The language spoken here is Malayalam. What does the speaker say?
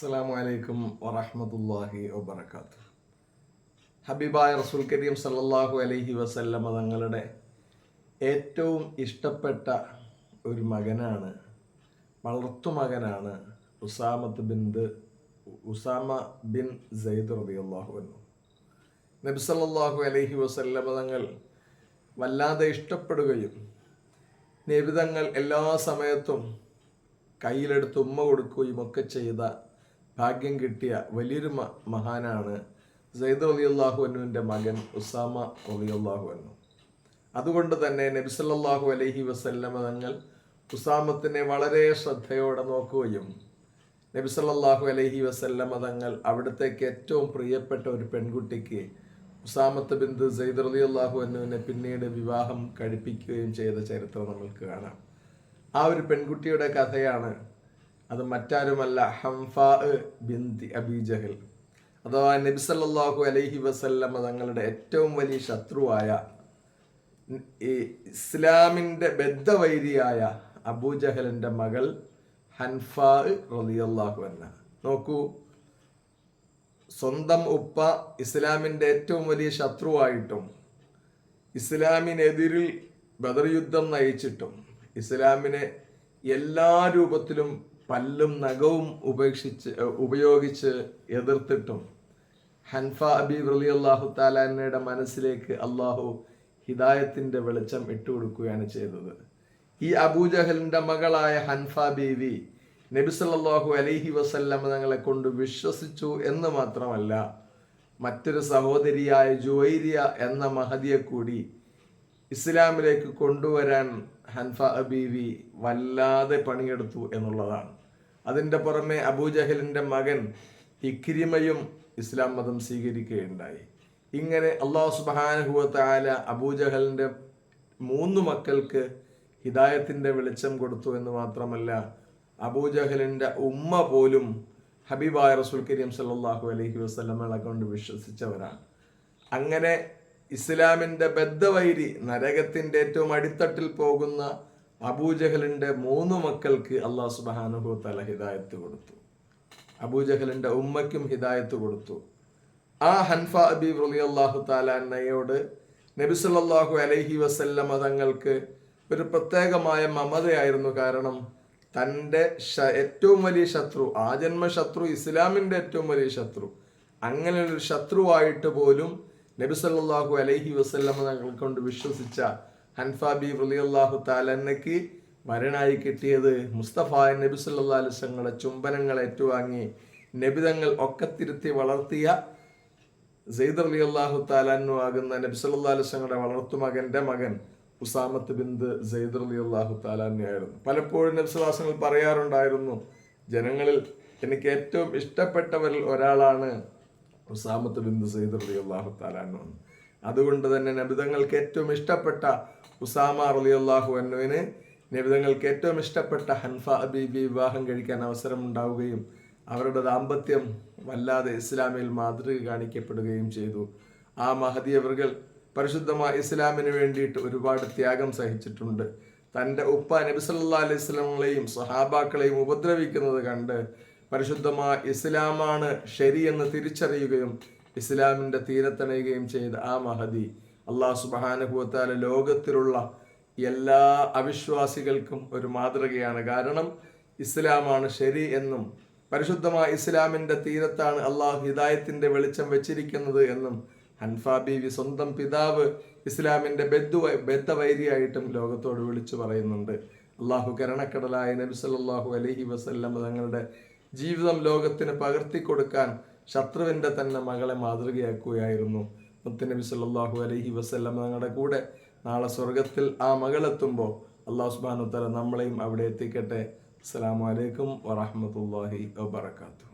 അസ്സലാമു അലൈക്കും വറഹ്മത്തുള്ളാഹി വബറകാത്ത് ഹബീബായ റസൂൽ കരീം സല്ലാഹു അലൈഹി വസല്ലമ തങ്ങളുടെ ഏറ്റവും ഇഷ്ടപ്പെട്ട ഒരു മകനാണ് വളർത്തു മകനാണ് ഉസാമത്ത് ബിന്ദ് ഉസാമ ബിൻ സെയ്ദ് റബി അള്ളാഹു എന്നു നബി സല്ലാഹു അലൈഹി വസല്ലമ തങ്ങൾ വല്ലാതെ ഇഷ്ടപ്പെടുകയും നബിതങ്ങൾ എല്ലാ സമയത്തും കയ്യിലെടുത്ത് ഉമ്മ കൊടുക്കുകയും ഒക്കെ ചെയ്ത ഭാഗ്യം കിട്ടിയ വലിയൊരു മഹാനാണ് സെയ്ദ് അലി അള്ളാഹു മകൻ ഉസാമ അലി അള്ളാഹു അതുകൊണ്ട് തന്നെ നബിസല്ലാഹു അലഹി വസല്ലമ തങ്ങൾ ഉസാമത്തിനെ വളരെ ശ്രദ്ധയോടെ നോക്കുകയും നബിസല്ലാഹു അലഹി വസല്ലമ തങ്ങൾ അവിടത്തേക്ക് ഏറ്റവും പ്രിയപ്പെട്ട ഒരു പെൺകുട്ടിക്ക് ഉസാമത്ത് ബിന്ദു സെയ്ദ് അലി അള്ളാഹു പിന്നീട് വിവാഹം കഴിപ്പിക്കുകയും ചെയ്ത ചരിത്രം നമ്മൾക്ക് കാണാം. ആ ഒരു പെൺകുട്ടിയുടെ കഥയാണ് അത് മറ്റാരുമല്ല ഹംഫ ബിന്തി അബീജഹൽ അഥവാ നബി സല്ലല്ലാഹു അലൈഹി വസല്ലമ തങ്ങളുടെ ഏറ്റവും വലിയ ശത്രുവായ ഈ ഇസ്ലാമിന്റെ ബദ്ധവൈരിയായ അബൂജഹലിന്റെ മകൾ ഹൻഫാ റളിയല്ലാഹു എന്ന നോക്കൂ സ്വന്തം ഉപ്പ ഇസ്ലാമിന്റെ ഏറ്റവും വലിയ ശത്രുവായിട്ടും ഇസ്ലാമിനെതിരിൽ ബദർ യുദ്ധം നയിച്ചിട്ടും ഇസ്ലാമിനെ എല്ലാ രൂപത്തിലും പല്ലും നഖവും ഉപേക്ഷിച്ച് ഉപയോഗിച്ച് എതിർത്തിട്ടും. ഹൻഫ അബീബ് റലി അള്ളാഹു താലാനയുടെ മനസ്സിലേക്ക് അള്ളാഹു ഹിദായത്തിന്റെ വെളിച്ചം ഇട്ടു കൊടുക്കുകയാണ് ചെയ്തത്. ഈ അബൂജഹലിന്റെ മകളായ ഹൻഫ ബീവി നബി സല്ലല്ലാഹു അലൈഹി വസല്ലം തങ്ങളെ കൊണ്ട് വിശ്വസിച്ചു എന്ന് മാത്രമല്ല മറ്റൊരു സഹോദരിയായ ജുവൈരിയ എന്ന മഹതിയെ കൂടി ഇസ്ലാമിലേക്ക് കൊണ്ടുവരാൻ ഹൻഫ അബീവി വല്ലാതെ പണിയെടുത്തു എന്നുള്ളതാണ്. അതിന്റെ പുറമെ അബൂജഹലിന്റെ മകൻ ഇക്രിമയും ഇസ്ലാം മതം സ്വീകരിക്കുകയുണ്ടായി. ഇങ്ങനെ അള്ളാഹു സുബാനുഹുവത്തായ അബൂജഹലിന്റെ മൂന്ന് മക്കൾക്ക് ഹിദായത്തിന്റെ വെളിച്ചം കൊടുത്തു എന്ന് മാത്രമല്ല അബൂജഹലിന്റെ ഉമ്മ പോലും ഹബീബായ റസൂൽ കരീം സല്ലാഹു അലഹി വസ്ലമകളെ കൊണ്ട് വിശ്വസിച്ചവരാണ്. അങ്ങനെ ഇസ്ലാമിന്റെ ബദ്ധവൈരി നരകത്തിന്റെ ഏറ്റവും അടിത്തട്ടിൽ പോകുന്ന അബൂജഹലിന്റെ മൂന്ന് മക്കൾക്ക് അള്ളാഹു സുബാനുഹു തല ഹിദായത്ത് കൊടുത്തു. അബൂജഹലിന്റെ ഉമ്മയ്ക്കും ഹിദായത്ത് കൊടുത്തു. ആ ഹൻഫ അബീബ് റലി അള്ളാഹു താലാന്നയോട് നബി സല്ലല്ലാഹു അലൈഹി വസല്ലമ തങ്ങൾക്ക് ഒരു പ്രത്യേകമായ മമതയായിരുന്നു കാരണം തന്റെ ഏറ്റവും വലിയ ശത്രു ആ ജന്മ ശത്രു ഇസ്ലാമിന്റെ ഏറ്റവും വലിയ ശത്രു അങ്ങനെ ഒരു ശത്രുവായിട്ട് പോലും നബി സല്ലല്ലാഹു അലൈഹി വസല്ലമ തങ്ങൾ കൊണ്ട് വിശ്വസിച്ച ഹൻഫ ബി റളിയല്ലാഹു താലന്നയ്ക്ക് മരണായി കിട്ടിയത് മുസ്തഫ നബി അലൈഹി വസല്ലമയുടെ ചുംബനങ്ങൾ ഏറ്റുവാങ്ങി നബിതങ്ങൾ ഒക്കെ തിരുത്തി വളർത്തിയ സെയ്ദ് അലി അള്ളാഹു താലാനു ആകുന്ന നബി സല്ലല്ലാഹു അലൈഹി വസല്ലമയുടെ വളർത്തുമകന്റെ മകൻ ഉസാമത്ത് ബിന്ദ് സെയ്ദ് അലി അള്ളാഹു താലാനു ആയിരുന്നു പലപ്പോഴും നബ്സുവാസങ്ങൾ പറയാറുണ്ടായിരുന്നു ജനങ്ങളിൽ എനിക്ക് ഏറ്റവും ഇഷ്ടപ്പെട്ടവരിൽ ഒരാളാണ് ഉസാമത്ത് ബിന്ദ് സെയ്ദ് അലി അള്ളാഹു താലാനു. അതുകൊണ്ട് തന്നെ നബിതങ്ങൾക്ക് ഏറ്റവും ഇഷ്ടപ്പെട്ട ഉസാമ അലി അള്ളാഹു അന്നുവിന് നബിതങ്ങൾക്ക് ഏറ്റവും ഇഷ്ടപ്പെട്ട ഹൻഫ അബീബി വിവാഹം കഴിക്കാൻ അവസരം ഉണ്ടാവുകയും അവരുടെ ദാമ്പത്യം വല്ലാതെ ഇസ്ലാമിൽ മാതൃക കാണിക്കപ്പെടുകയും ചെയ്തു. ആ മഹദിയവറുകൾ പരിശുദ്ധമായ ഇസ്ലാമിന് വേണ്ടിയിട്ട് ഒരുപാട് ത്യാഗം സഹിച്ചിട്ടുണ്ട്. തന്റെ ഉപ്പ നബി സല്ലാ അലൈഹി സ്വലങ്ങളെയും സഹാബാക്കളെയും ഉപദ്രവിക്കുന്നത് കണ്ട് പരിശുദ്ധമായ ഇസ്ലാമാണ് ശരിയെന്ന് തിരിച്ചറിയുകയും ഇസ്ലാമിന്റെ തീരത്തണയുകയും ചെയ്ത ആ മഹദി അള്ളാഹു സുബാനുഭവത്താല ലോകത്തിലുള്ള എല്ലാ അവിശ്വാസികൾക്കും ഒരു മാതൃകയാണ്. കാരണം ഇസ്ലാമാണ് ശരി എന്നും പരിശുദ്ധമായ ഇസ്ലാമിന്റെ തീരത്താണ് അള്ളാഹു ഹിദായത്തിന്റെ വെളിച്ചം വെച്ചിരിക്കുന്നത് എന്നും ഹൻഫ ബീവി സ്വന്തം പിതാവ് ഇസ്ലാമിന്റെ ബദ്ധു ബദ്ധവൈരിയായിട്ടും ലോകത്തോട് വിളിച്ചു പറയുന്നുണ്ട്. അള്ളാഹു കരണക്കടലായ നബി സല്ലല്ലാഹു അലൈഹി വസല്ലം തങ്ങളുടെ ജീവിതം ലോകത്തിന് പകർത്തി കൊടുക്കാൻ ശത്രുവിന്റെ തന്നെ മകളെ മാതൃകയാക്കുകയായിരുന്നു. മുത്തനബി സല്ലാഹു അലഹി വസല്ലം ഞങ്ങളുടെ കൂടെ നാളെ സ്വർഗത്തിൽ ആ മകളെത്തുമ്പോൾ അള്ളാഹു സുബ്ഹാനഹു വ നമ്മളെയും അവിടെ എത്തിക്കട്ടെ. അസ്സാം വലൈക്കും വറഹ്മത്തുള്ളാഹി വബറകാതുഹു.